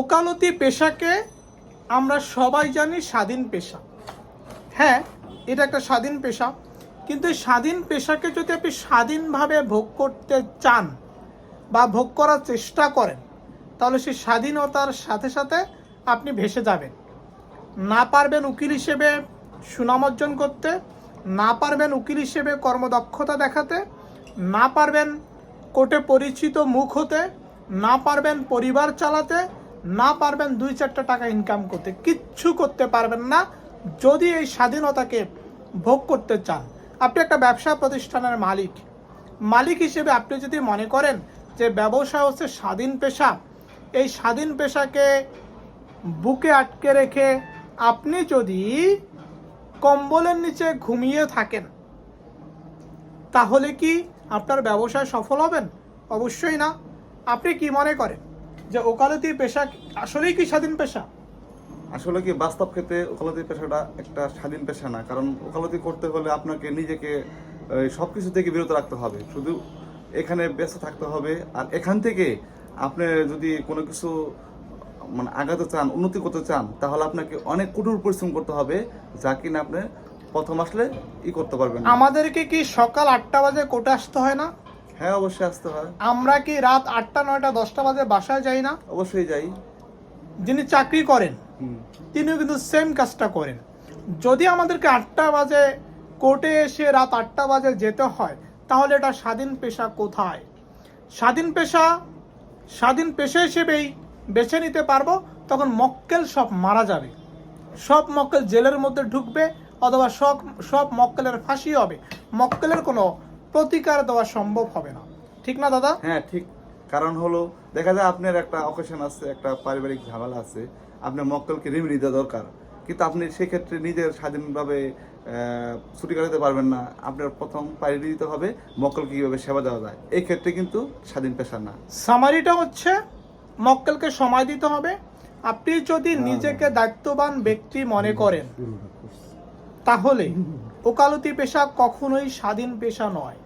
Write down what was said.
ওকালতি পেশাকে আমরা সবাই জানি স্বাধীন পেশা। হ্যাঁ এটা একটা স্বাধীন পেশা। কিন্তু এই স্বাধীন পেশাকে যদি আপনি স্বাধীনভাবে ভোগ করতে চান বা ভোগ করার চেষ্টা করেন, তাহলে সেই স্বাধীনতার সাথে সাথে আপনি ভেসে যাবেন। না পারবেন উকিল হিসেবে সুনাম অর্জন করতে, না পারবেন উকিল হিসেবে কর্মদক্ষতা দেখাতে, না পারবেন কোর্টে পরিচিত মুখ হতে, না পারবেন পরিবার চালাতে না পারবেন দুই চারটা টাকা ইনকাম করতে, কিচ্ছু করতে পারবেন না। যদি এই স্বাধীনতাকে ভোগ করতে চান, আপনি একটা ব্যবসা প্রতিষ্ঠানের মালিক। মালিক হিসেবে আপনি যদি মনে করেন যে ব্যবসা হচ্ছে স্বাধীন পেশা, এই স্বাধীন পেশাকে বুকে আটকে রেখে আপনি যদি কম্বলের নিচে ঘুমিয়ে থাকেন, তাহলে কি আপনার ব্যবসায় সফল হবেন? অবশ্যই না। আপনি কি মনে করেন? যে ওকালতি পেশা আসলেই কি স্বাধীন পেশা? আসলে কি বাস্তব ক্ষেত্রে ওকালতি পেশাটা একটা স্বাধীন পেশা না কারণ ওকালতি করতে হলে আপনাকে নিজেকে সব কিছু থেকে বিরত রাখতে হবে। শুধু এখানে ব্যস্ত থাকতে হবে আর এখান থেকে আপনি যদি কোনো কিছু মানে আগাতে চান উন্নতি করতে চান তাহলে আপনাকে অনেক কঠোর পরিশ্রম করতে হবে যা কিনা আপনি প্রথম আসলে ই করতে পারবেন আমাদেরকে কি সকাল আটটা বাজে কোর্টে আসতে হয় না? হ্যাঁ অবশ্যই আসতে হয়। আমরা কি রাত আটটা নয়টা দশটা বাজে বাসায় যাই না? অবশ্যই যাই। যিনি চাকরি করেন। তিনিও কিন্তু সেম কাজটা করেন। যদি আমাদেরকে আটটা বাজে কোর্টে এসে রাত আটটা বাজে যেতে হয় তাহলে এটা স্বাধীন পেশা কোথায়? স্বাধীন পেশা স্বাধীন পেশা হিসেবেই বেছে নিতে পারব তখন মক্কেল সব মারা যাবে। সব মক্কেল জেলের মধ্যে ঢুকবে অথবা সব সব মক্কেলের ফাঁসি হবে। মক্কেলের কোনো প্রতিকার দেওয়া সম্ভব হবে না ঠিক না দাদা হ্যাঁ ঠিক কারণ হলো দেখা যায় আপনার একটা অকেশন আছে একটা পারিবারিক ঝামেলা আছে আপনার মক্কেলকে রেমেডি দেওয়া দরকার কিন্তু আপনি সেক্ষেত্রে নিজের স্বাধীনভাবে ছুটি কাটাতে পারবেন না আপনার প্রথম প্রায়োরিটি দিতে হবে মক্কেলকে কীভাবে সেবা দেওয়া যায় এই ক্ষেত্রে কিন্তু স্বাধীন পেশা না সামারিটা হচ্ছে মক্কেলকে সময় দিতে হবে আপনি যদি নিজেকে দায়িত্ববান ব্যক্তি মনে করেন তাহলে ওকালতি পেশা কখনোই স্বাধীন পেশা নয়।